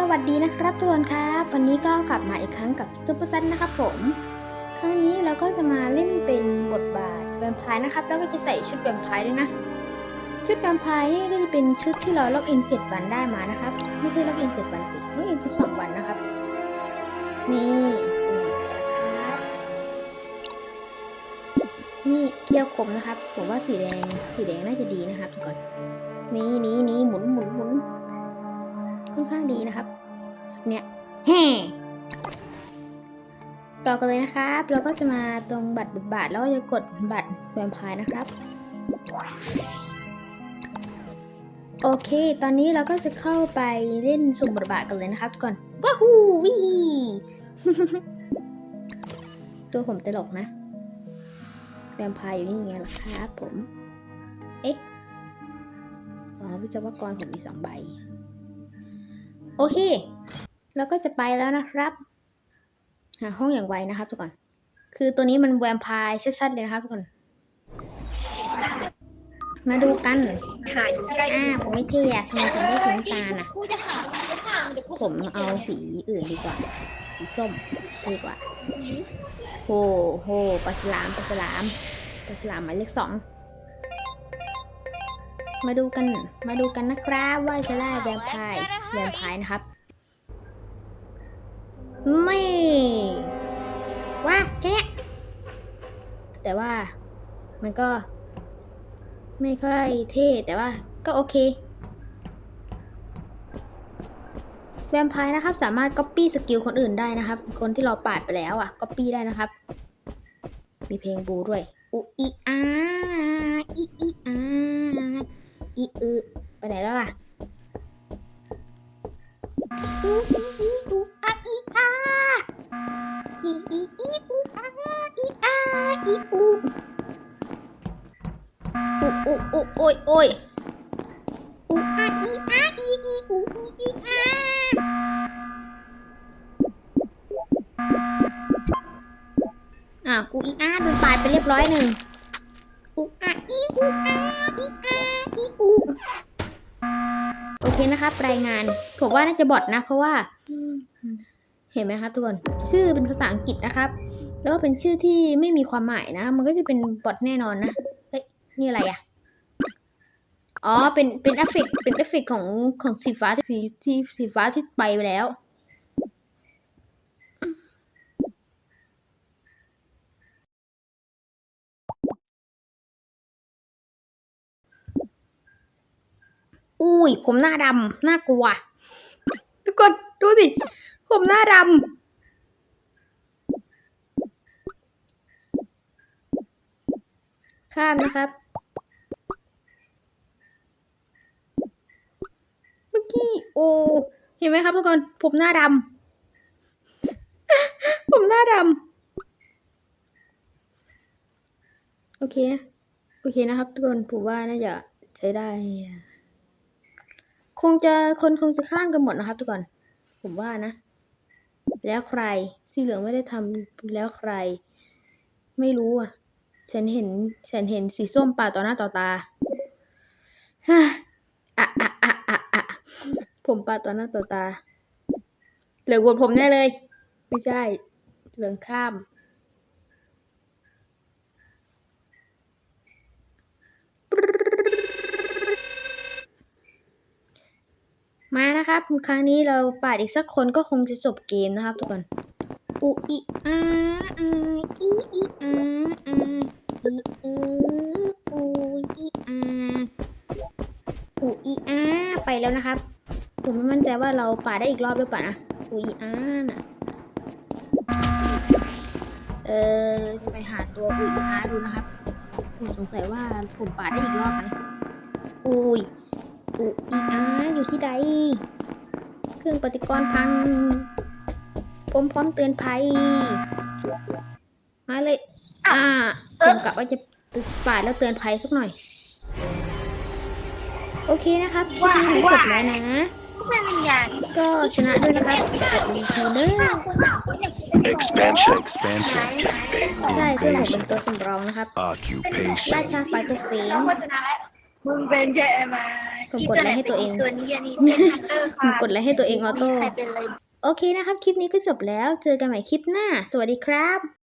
สวัสดีนะครับทุกคนครับวันนี้ก็กลับมาอีกครั้งกับซุปเปอร์ซันนะครับผม ครั้งนี้เราก็จะมาเล่นเป็นบทบาทแวมไพร์นะครับ แล้วก็จะใส่ชุดแวมไพร์ด้วยนะ ชุดแวมไพร์นี่ก็จะเป็นชุดที่เราล็อกอิน 7 วันได้มานะครับ ไม่ใช่ล็อกอิน 7 วันสิล็อกอิน 12 วันนะครับ นี่นยังไงนะครับนี่เคี้ยวคมนะครับ ผมว่าสีแดงสีแดงน่าจะดีนะครับทุกคนนี่นี่นี่หมุนหมุนหมุน อนข้างดีนะครับชุดเนี้ยแฮ่ต่อกันเลยนะครับ เราก็จะมาตรงบัตรบทบาทแล้วก็จะกดบัตรแวมไพร์นะครับ โอเค ตอนนี้เราก็จะเข้าไปเล่นสุ่มบทบาทกันเลยนะครับทุกคนว้าฮูวิตัวผมตลกนะแวมไพร์อยู่นี่ไงล่ะครับผม เอ๊ะ อ๋อวิศวกรผมมีสองใบ โอเค แล้วก็จะไปแล้วนะครับ หาห้องอย่างไวนะครับทุกคน คือตัวนี้มันแวมไพร์ชัดๆเลยนะครับทุกคน มาดูกันหาอยู่ใกล้อ่าผมไม่เท่อะทำไมผมได้สีน้ำตาลอะกูจะหาจะหาเดี๋ยวกูผมเอาสีอื่นดีกว่า สีส้มดีกว่า โหโหปลาฉลามปลาฉลามปลาฉลามหมายเลขสอง มาดูกัน มาดูกันนะครับว่าจะได้แวมไพร์แวมไพร์นะครับ ไม่ว่าแค่นี้แต่ว่ามันก็ ไม่ค่อยเท่แต่ว่าก็โอเคแวมไพร์นะครับสามารถก๊อปปี้สกิลคนอื่นได้นะครับ คนที่เราปาดไปแล้วอะก๊อปปี้ได้นะครับ มีเพลงบูด้วยอุอีอาอีอี อีอือไปไหนแล้วล่ะอุอีอีอุอาอีอาอีอีอีอุอาอีอาอีอุอุอุอุโอ้ยโอ้ยอุอาอีอาอีอีอุอีอาอะกูอีอาโดนปาดไปเรียบร้อยหนึ่งอูอาอีอูอาอีอาอีอูโอ เคนะครับรายงานผมว่าน่าจะบอทนะ เพราะว่า เห็นไหมครับทุกคนชื่อเป็นภาษาอังกฤษนะครับ แล้วก็เป็นชื่อที่ไม่มีความหมายนะ มันก็จะเป็นบอทแน่นอนนะเฮ้ยนี่อะไรอะอ๋อเป็นเป็นเอฟเฟกเป็นเอฟเฟกของของสีฟ้าที่สีที่สีฟ้าที่ไปไปแล้ว อุ้ย ผมหน้าดำน่ากลัว ทุกคนดูสิ ผมหน้าดำข้ามนะครับ เมื่อกี้ โอ้เห็นไหมครับทุกคน ผมหน้าดำ ผมหน้าดำ โอเค โอเคนะครับ ทุกคน ผมว่าน่าจะใช้ได้ งจะคนคงจะข้ามกันหมดนะครับทุกคนผมว่านะ แล้วใครสีเหลืองไม่ได้ทำแล้วใคร ไม่รู้อะฉันเห็นฉันเห็นสีส้มป่าต่อหน้าต่อตาฮ่าอะอะอะอะอะผมป่าต่อหน้าต่อตาเหลืองบนผมแน่เลย ไม่ใช่เหลืองข้าม มา นะครับครั้งนี้เราปาดอีกสักคนก็คงจะจบเกมนะครับทุกคนอุอีอาอาอีอีอาอาอีอืออูอีอาอูอีอาไปแล้วนะครับ ผมไม่มั่นใจว่าเราปาดได้อีกรอบหรือเปล่านะอูอีอาน่ะเออจะไปหาตัวอูอีอาดูนะครับ ผมสงสัยว่าผมปาดได้อีกรอบไหมอุยอุอีอา อยู่ที่ใด เครื่องปฏิกรณ์พัง ผมพร้อมเตือนภัย มาเลย อ่าผมกะว่าจะปาดแล้วเตือนภัยสักหน่อย โอเคนะครับคลิปนี้ถึงจบแล้วนะกูเป็นวิญญาณก็ชนะด้วยนะครับกดดีพีเนอร์คนหาคนอยากกินได้ Expansion, expansion. ใช่เพื่อนผมเป็น Invasion. ตัวสำรองนะครับรา Occupation. ชาไฟตัวเฟงแล้วคนชนะแล้วมึงเป็นใช่ไหม ผมกดไลค์ให้ตัวเองตัวนี้อันนี้เป็นฮันเตอร์ผมกดไลค์ให้ตัวเองออโต้ใครเป็นอะไรโอเคนะครับ คลิปนี้ก็จบแล้ว เจอกันใหม่คลิปหน้า สวัสดีครับ